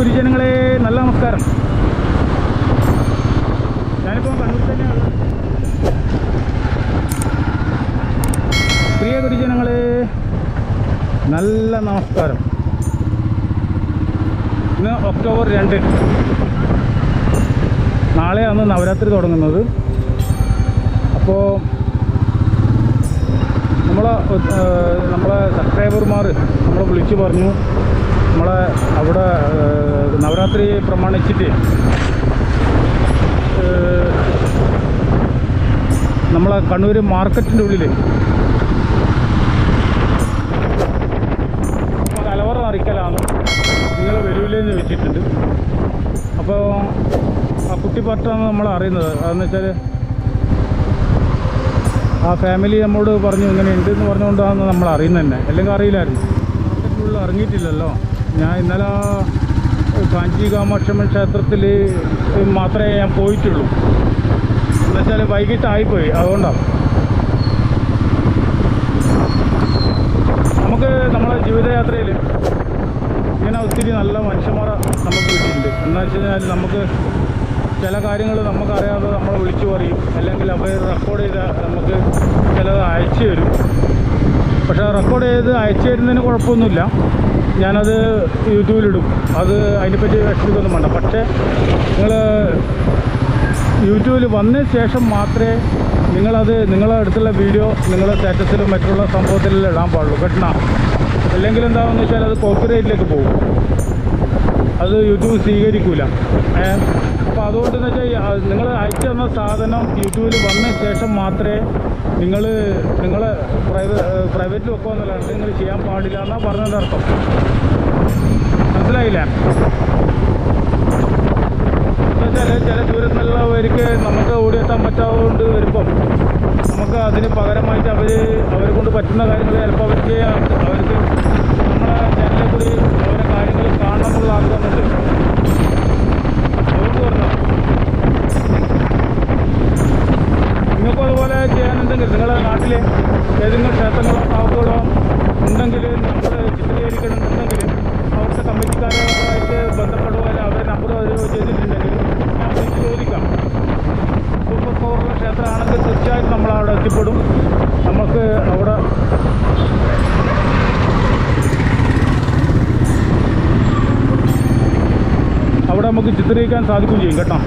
ഗുരുജനങ്ങളെ നല്ല നമസ്കാരം. ഞാനിപ്പോൾ കണ്ണൂർ തന്നെയാണ്. പ്രിയ ഗുരുജനങ്ങളെ നല്ല നമസ്കാരം. ഇന്ന് ഒക്ടോബർ രണ്ട്. നാളെയാണ് നവരാത്രി തുടങ്ങുന്നത്. അപ്പോൾ നമ്മളെ നമ്മളെ സബ്സ്ക്രൈബർമാർ നമ്മളെ വിളിച്ചു പറഞ്ഞു. നമ്മളെ അവിടെ നവരാത്രി പ്രമാണിച്ചിട്ട് നമ്മളെ കണ്ണൂർ മാർക്കറ്റിന്റെ ഉള്ളിൽ കലവറ നിറയ്ക്കലാണ് നിങ്ങൾ വരൂലെന്ന് വെച്ചിട്ടുണ്ട്. അപ്പോൾ ആ കുട്ടി പാട്ടാണ് നമ്മൾ അറിയുന്നത്. അതെന്ന് വെച്ചാൽ ആ ഫാമിലി നമ്മോട് പറഞ്ഞു ഇങ്ങനെ ഉണ്ട് എന്ന് പറഞ്ഞുകൊണ്ടാണ് നമ്മൾ അറിയുന്നത് തന്നെ. അല്ലെങ്കിൽ അറിയില്ലായിരുന്നു. മാർക്കറ്റിനുള്ളിൽ ഇറങ്ങിയിട്ടില്ലല്ലോ. ഞാൻ ഇന്നലെ കാഞ്ചി കാമാക്ഷമ്മൻ ക്ഷേത്രത്തിൽ മാത്രമേ ഞാൻ പോയിട്ടുള്ളൂ. എന്നുവെച്ചാൽ വൈകിട്ടായിപ്പോയി അതുകൊണ്ടാണ് നമുക്ക് നമ്മുടെ ജീവിതയാത്രയിൽ ഇങ്ങനെ ഒത്തിരി നല്ല മനുഷ്യന്മാരെ നമുക്ക് കിട്ടിയിട്ടുണ്ട്. എന്താ വെച്ച് കഴിഞ്ഞാൽ നമുക്ക് ചില കാര്യങ്ങൾ നമുക്കറിയാതെ നമ്മളെ വിളിച്ചു പറയും. അല്ലെങ്കിൽ അവർ റെക്കോർഡ് ചെയ്താൽ നമുക്ക് ചിലത് അയച്ചു തരും. പക്ഷേ റെക്കോർഡ് ചെയ്ത് അയച്ചു തരുന്നതിന് കുഴപ്പമൊന്നുമില്ല. ഞാനത് യൂട്യൂബിലിടും അത് അതിനെപ്പറ്റി വിഷമിക്കൊന്നും വേണ്ട. പക്ഷേ നിങ്ങൾ യൂട്യൂബിൽ വന്നതിന് ശേഷം മാത്രമേ നിങ്ങളത് നിങ്ങളെ അടുത്തുള്ള വീഡിയോ നിങ്ങളുടെ സ്റ്റാറ്റസിലും മറ്റുള്ള സംഭവത്തിലും ഇടാൻ പാടുള്ളൂ. കേട്ടോ അല്ലെങ്കിൽ എന്താണെന്ന് വെച്ചാൽ അത് കോപ്പിറൈറ്റിലേക്ക് പോകും. അത് യൂട്യൂബ് സ്വീകരിക്കില്ല ഏ അപ്പോൾ അതുകൊണ്ട് എന്ന് വെച്ചാൽ നിങ്ങൾ അയച്ചു തന്ന സാധനം യൂട്യൂബിൽ വന്ന ശേഷം മാത്രമേ നിങ്ങൾ നിങ്ങൾ പ്രൈവറ്റ് പ്രൈവറ്റിൽ വെക്കുമെന്നല്ലാണ്ട് നിങ്ങൾ ചെയ്യാൻ പാടില്ല എന്നാണ് പറഞ്ഞത് അർത്ഥം. മനസ്സിലായില്ല? എന്നുവെച്ചാൽ ചില ദൂരത്ത് നമുക്ക് ഓടിയെത്താൻ പറ്റാത്തതുകൊണ്ട് വരുമ്പം നമുക്ക് അതിന് പകരമായിട്ട് അവർ അവരെ കൊണ്ട് പറ്റുന്ന കാര്യങ്ങൾ ചിലപ്പോൾ അവർക്ക് അവർക്ക് നമ്മളെ ചാനലിൽ കൂടി ഓരോ കാര്യങ്ങൾ കാണണം എന്നുള്ള ആഗ്രഹമുണ്ട് അതുകൊണ്ട് പറഞ്ഞതാണ് നിങ്ങൾക്കും അതുപോലെ ചെയ്യാനുണ്ടെങ്കിൽ നിങ്ങളുടെ നാട്ടിലെ ഏതെങ്കിലും ക്ഷേത്രങ്ങളോ കാവുകളോ ഉണ്ടെങ്കിൽ നമ്മൾ ചിത്രീകരിക്കണമെന്നുണ്ടെങ്കിൽ അവിടുത്തെ കമ്മിറ്റിക്കാരുമായിട്ട് ബന്ധപ്പെടുക അല്ലെങ്കിൽ അവരുടെ നമ്പർ ചെയ്തിട്ടുണ്ടെങ്കിൽ ഞാൻ വിളിച്ച് ചോദിക്കാം. സൂപ്പർ പവറുള്ള ക്ഷേത്രമാണെങ്കിൽ തീർച്ചയായിട്ടും നമ്മൾ അവിടെ എത്തിപ്പെടും. നമുക്ക് അവിടെ അവിടെ നമുക്ക് ചിത്രീകരിക്കാൻ സാധിക്കുകയും ചെയ്യും കേട്ടോ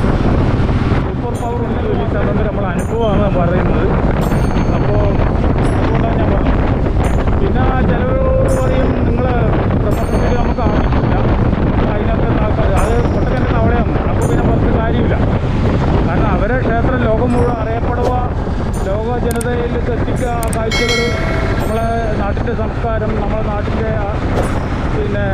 സൂപ്പർ പവർ ഉണ്ട് റിലീസാകുന്നത് നമ്മൾ അനുഭവമാണ് പറയുന്നത് അപ്പോൾ അതുകൊണ്ടാണ് ഞാൻ പറഞ്ഞത് പിന്നെ ചിലവരോട് പറയും നിങ്ങൾ പ്രൊഫഷണലി നമുക്ക് ആവശ്യമില്ല അതിനകത്ത് ആൾക്കാർ അത് കൊട്ടക്കന്റെ അവിടെയാണ് അപ്പോൾ പിന്നെ പറഞ്ഞിട്ട് കാര്യമില്ല കാരണം അവരെ ക്ഷേത്രം ലോകം മുഴുവൻ അറിയപ്പെടുക ലോക ജനതയിലേക്ക് എത്തിക്കുക കാഴ്ചകൾ നമ്മളെ നാട്ടിന്റെ സംസ്കാരം നമ്മളെ നാട്ടിന്റെ പിന്നെ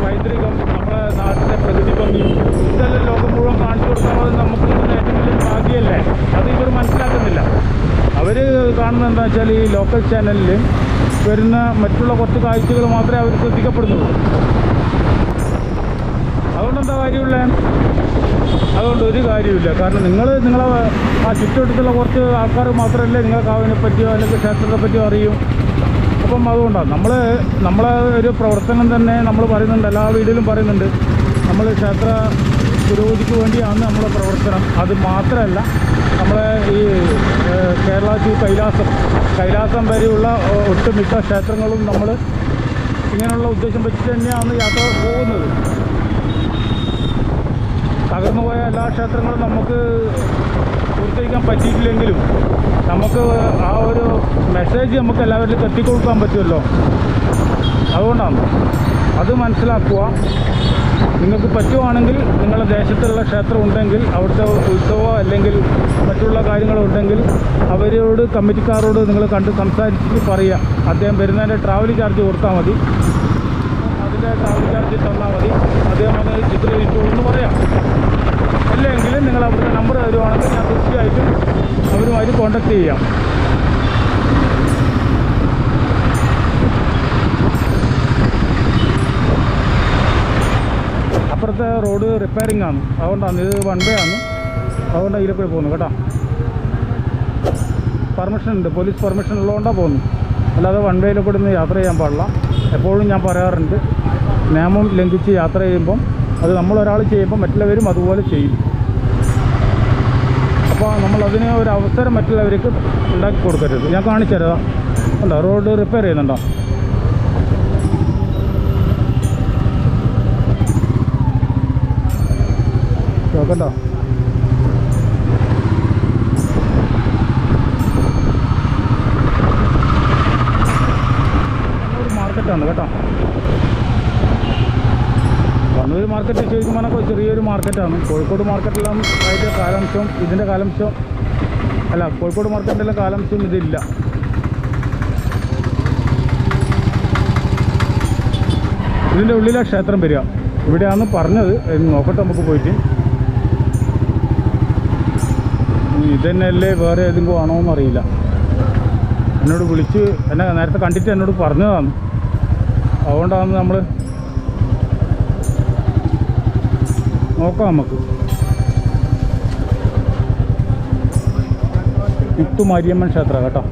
പൈതൃകം നമ്മളെ നാട്ടിലെ പ്രകൃതി ഭംഗി ഇതെല്ലാം ലോകം മുഴുവൻ കാണിച്ചു കൊടുക്കുന്നത് നമുക്ക് ഏറ്റവും വലിയ ഭാഗ്യമല്ലേ? അത് ഇവർ മനസ്സിലാക്കുന്നില്ല. അവർ കാണുന്നത് എന്താ വെച്ചാൽ ഈ ലോക്കൽ ചാനലിൽ വരുന്ന മറ്റുള്ള കുറച്ച് കാഴ്ചകൾ മാത്രമേ അവർ ശ്രദ്ധിക്കപ്പെടുന്നുള്ളൂ അതുകൊണ്ട് എന്താ കാര്യമുള്ളത് അതുകൊണ്ട് ഒരു കാര്യമില്ല കാരണം നിങ്ങൾ നിങ്ങളെ ആ ചുറ്റുവട്ടത്തുള്ള കുറച്ച് ആൾക്കാർ മാത്രമല്ലേ നിങ്ങൾ കാവിനെ പറ്റിയോ അല്ലെങ്കിൽ ക്ഷേത്രത്തെ പറ്റിയോ അറിയും. അപ്പം അതുകൊണ്ടാണ് നമ്മൾ നമ്മളെ ഒരു പ്രവർത്തനം തന്നെ നമ്മൾ പറയുന്നുണ്ട് എല്ലാ വീഡിയോയിലും പറയുന്നുണ്ട്. നമ്മൾ ക്ഷേത്ര പുരോഗതിക്ക് വേണ്ടിയാണ് നമ്മളെ പ്രവർത്തനം. അത് മാത്രമല്ല നമ്മളെ ഈ കേരള ടു കൈലാസം കൈലാസം വരെയുള്ള ഒട്ടുമിക്ക ക്ഷേത്രങ്ങളും നമ്മൾ ഇങ്ങനെയുള്ള ഉദ്ദേശം വെച്ചിട്ട് തന്നെയാണ് യാത്ര പോകുന്നത്. തകർന്നുപോയ എല്ലാ ക്ഷേത്രങ്ങളും നമുക്ക് പൂർത്തീകരിക്കാൻ പറ്റിയിട്ടില്ലെങ്കിലും നമുക്ക് ആ ഒരു മെസ്സേജ് നമുക്ക് എല്ലാവരിലും എത്തിക്കൊടുക്കാൻ പറ്റുമല്ലോ. അതുകൊണ്ടാണ് അത് മനസ്സിലാക്കുക. നിങ്ങൾക്ക് പറ്റുവാണെങ്കിൽ നിങ്ങളുടെ ദേശത്തുള്ള ക്ഷേത്രം ഉണ്ടെങ്കിൽ അവിടുത്തെ ഉത്സവമോ അല്ലെങ്കിൽ മറ്റുള്ള കാര്യങ്ങളോ ഉണ്ടെങ്കിൽ അവരോട് കമ്മിറ്റിക്കാരോട് നിങ്ങൾ കണ്ട് സംസാരിച്ചിട്ട് പറയുക. അദ്ദേഹം വരുന്നതിന്റെ ട്രാവൽ ചാർജ് കൊടുത്താൽ മതി. അതിന്റെ ട്രാവൽ ചാർജ് തന്നാൽ മതി അദ്ദേഹം വന്ന് ചിത്രീകരിച്ചു എന്ന് പറയാം അല്ലെങ്കിൽ നിങ്ങൾ അവിടുത്തെ നമ്പർ തരുവാണെങ്കിൽ ഞാൻ തീർച്ചയായിട്ടും അവരുമായിട്ട് കോണ്ടാക്ട് ചെയ്യാം? അപ്പുറത്തെ റോഡ് റിപ്പയറിംഗ് ആണ്. അതുകൊണ്ടാണ് ഇത് വൺ വേ ആണ്. അതുകൊണ്ട് ഇതിലെ പോയി പോകുന്നു കേട്ടോ. പെർമിഷൻ ഉണ്ട്. പോലീസ് പെർമിഷൻ ഉള്ളതുകൊണ്ടാണ് പോകുന്നു അല്ലാതെ വൺ വേയിൽ കൂടെ ഒന്ന് യാത്ര ചെയ്യാൻ പാടില്ല. എപ്പോഴും ഞാൻ പറയാറുണ്ട് നിയമം ലംഘിച്ച് യാത്ര ചെയ്യുമ്പം അത് നമ്മളൊരാൾ ചെയ്യുമ്പോൾ മറ്റുള്ളവരും അതുപോലെ ചെയ്യും. അപ്പോൾ നമ്മളതിന് ഒരു അവസരം മറ്റുള്ളവർക്ക് ഉണ്ടാക്കി കൊടുക്കരുത്. ഞാൻ കാണിച്ചു തരാം. ഉണ്ടോ റോഡ് റിപ്പയർ ചെയ്യുന്നുണ്ടോ? നോക്കണ്ടോ മാർക്കറ്റാണ് കേട്ടോ. കണ്ണൂർ മാർക്കറ്റ് ശരിക്കും പറഞ്ഞാൽ ചെറിയൊരു മാർക്കറ്റാണ് കോഴിക്കോട് മാർക്കറ്റിലും അതിന്റെ കാലാംശം ഇതിന്റെ കാലാംശം അല്ല കോഴിക്കോട് മാർക്കറ്റിലെ കാലാംശം ഇതില്ല. ഇതിന്റെ ഉള്ളിലാണ് ക്ഷേത്രം വരിക. ഇവിടെയാണ് പറഞ്ഞത്. നോക്കട്ടെ നമുക്ക് പോയിട്ട്. ഇതന്നെയല്ലേ വേറെ ഏതെങ്കിലും ആണോ എന്നറിയില്ല എന്നോട് വിളിച്ച് എന്നെ നേരത്തെ കണ്ടിട്ട് എന്നോട് പറഞ്ഞതാണ്. അതുകൊണ്ടാണ് നമ്മൾ നോക്കാം നമുക്ക്. മുത്തുമാരിയമ്മൻ ക്ഷേത്രം കേട്ടോ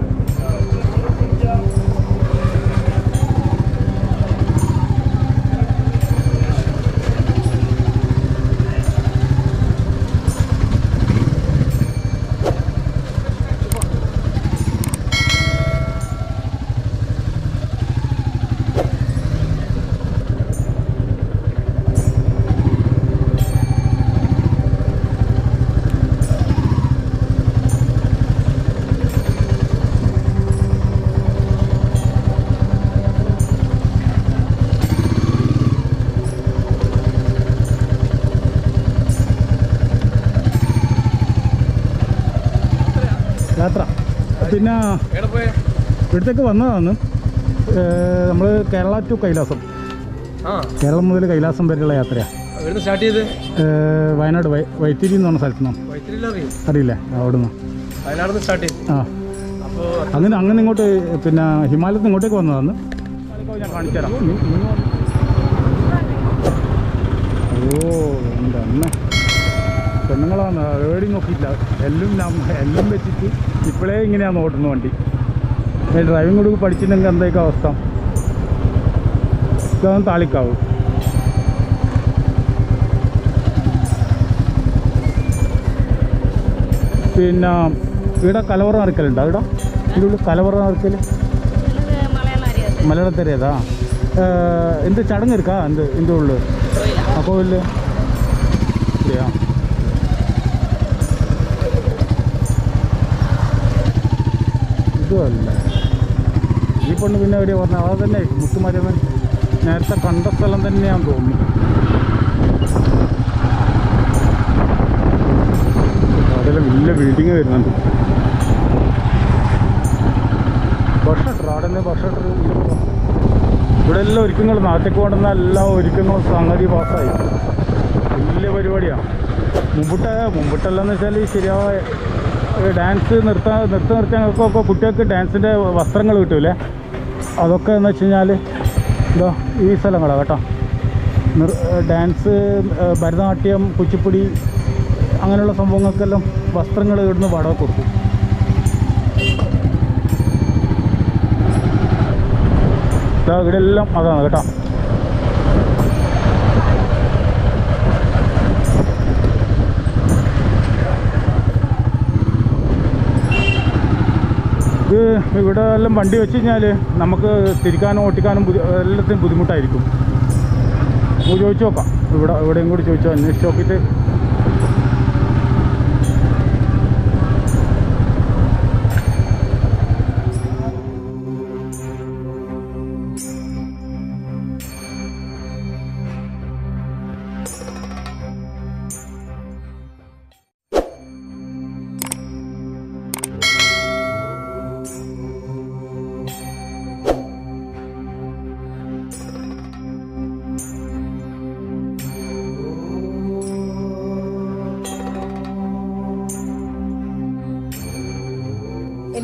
യാത്ര പിന്നെ ഇവിടത്തേക്ക് വന്നതാണ് നമ്മൾ കേരള ടു കൈലാസം. കേരളം മുതൽ കൈലാസം വരെയുള്ള യാത്രയാണ് സ്റ്റാർട്ട് ചെയ്ത്? വയനാട് വൈ വൈത്തിരി എന്ന് പറഞ്ഞ സ്ഥലത്തു നിന്നോ വൈത്തിരിയിൽ അറിയും അറിയില്ലേ അവിടുന്ന്. വയനാട് നിന്ന് സ്റ്റാർട്ട് ചെയ്തു. ആ. അപ്പോൾ അങ്ങനെ അങ്ങനെ ഇങ്ങോട്ട് പിന്നെ ഹിമാലയത്തിൽ ഇങ്ങോട്ടേക്ക് വന്നതാണ്. ഞാൻ കാണിച്ചുതരാം ഓ എന്റെ അമ്മ? പെണ്ണുങ്ങളാണ്. റേഡി നോക്കിയില്ല എല്ലാം എല്ലാം വെച്ചിട്ട് ഇപ്പോഴേ ഇങ്ങനെയാണ് ഓടുന്ന വണ്ടി. ഡ്രൈവിംഗ് കൊടുക്ക് പഠിച്ചിട്ടുണ്ടെങ്കിൽ എന്തൊക്കെ അവസ്ഥ? ഇതൊന്നും താളിക്കാവും. പിന്നെ ഇവിടെ കലവറ നടക്കലുണ്ടോ ഇവിടെ ഇതിലുള്ള കലവറ നടക്കൽ മലയാളത്തേരേതാ എന്ത് ചടങ്ങ് എടുക്കാ? എന്ത് എന്ത് ഉള്ളു അപ്പോൾ ഇല്ല ശരിയാ ഇതുമല്ല. ഈ പെണ്ണ് പിന്നെ എവിടെയാ പറഞ്ഞത് അത് തന്നെ മുത്തുമാരിയമ്മൻ നേരത്തെ കണ്ട സ്ഥലം തന്നെയാന്ന് തോന്നുന്നു. അതെല്ലാം വലിയ ബിൽഡിങ് വരുന്നുണ്ട്. ബസ് ഷട്ടർ അവിടെ നിന്ന് ഷട്ടർ ഇവിടെ എല്ലാം ഒരുക്കങ്ങൾ നാട്ടിലേക്ക് കൊണ്ടുവന്ന എല്ലാ ഒരുക്കങ്ങളും സംഗതി പാസ്സായി വലിയ പരിപാടിയാണ് മുമ്പിട്ട് മുമ്പിട്ടല്ലെന്ന് വെച്ചാൽ ശരിയായ ഡാൻസ് നിർത്താൻ നൃത്തം നിർത്താനൊക്കെ കുട്ടികൾക്ക് ഡാൻസിന്റെ വസ്ത്രങ്ങൾ കിട്ടൂലേ? അതൊക്കെ എന്ന് വെച്ച് കഴിഞ്ഞാൽ എന്തോ ഈ സ്ഥലങ്ങളാണ് കേട്ടോ. ഡാൻസ് ഭരതനാട്യം കുച്ചിപ്പുടി അങ്ങനെയുള്ള സംഭവങ്ങൾക്കെല്ലാം വസ്ത്രങ്ങൾ ഇവിടുന്ന് വടവ് കൊടുക്കും. ഇവിടെ എല്ലാം അതാണ് കേട്ടോ. ഇവിടെ എല്ലാം വണ്ടി വെച്ച് കഴിഞ്ഞാൽ നമുക്ക് തിരിക്കാനും ഓട്ടിക്കാനും എല്ലാത്തിനും ബുദ്ധിമുട്ടായിരിക്കും. ചോദിച്ചു നോക്കാം. ഇവിടെ എവിടെയും കൂടി ചോദിച്ചോ അന്വേഷിച്ച് നോക്കിയിട്ട്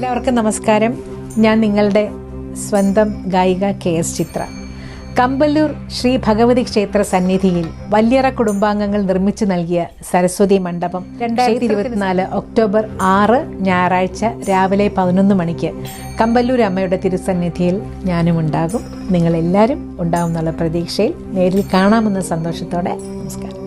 എല്ലാവർക്കും നമസ്കാരം. ഞാൻ നിങ്ങളുടെ സ്വന്തം ഗായിക കെ എസ് ചിത്ര. കമ്പല്ലൂർ ശ്രീ ഭഗവതി ക്ഷേത്ര സന്നിധിയിൽ വല്യറ കുടുംബാംഗങ്ങൾ നിർമ്മിച്ചു നൽകിയ സരസ്വതി മണ്ഡപം രണ്ടായിരത്തി ഇരുപത്തിനാല് ഒക്ടോബർ ആറ് ഞായറാഴ്ച രാവിലെ പതിനൊന്ന് മണിക്ക് കമ്പല്ലൂർ അമ്മയുടെ തിരുസന്നിധിയിൽ ഞാനും ഉണ്ടാകും. നിങ്ങളെല്ലാവരും ഉണ്ടാകുമെന്നുള്ള പ്രതീക്ഷയിൽ നേരിൽ കാണാമെന്ന സന്തോഷത്തോടെ നമസ്കാരം.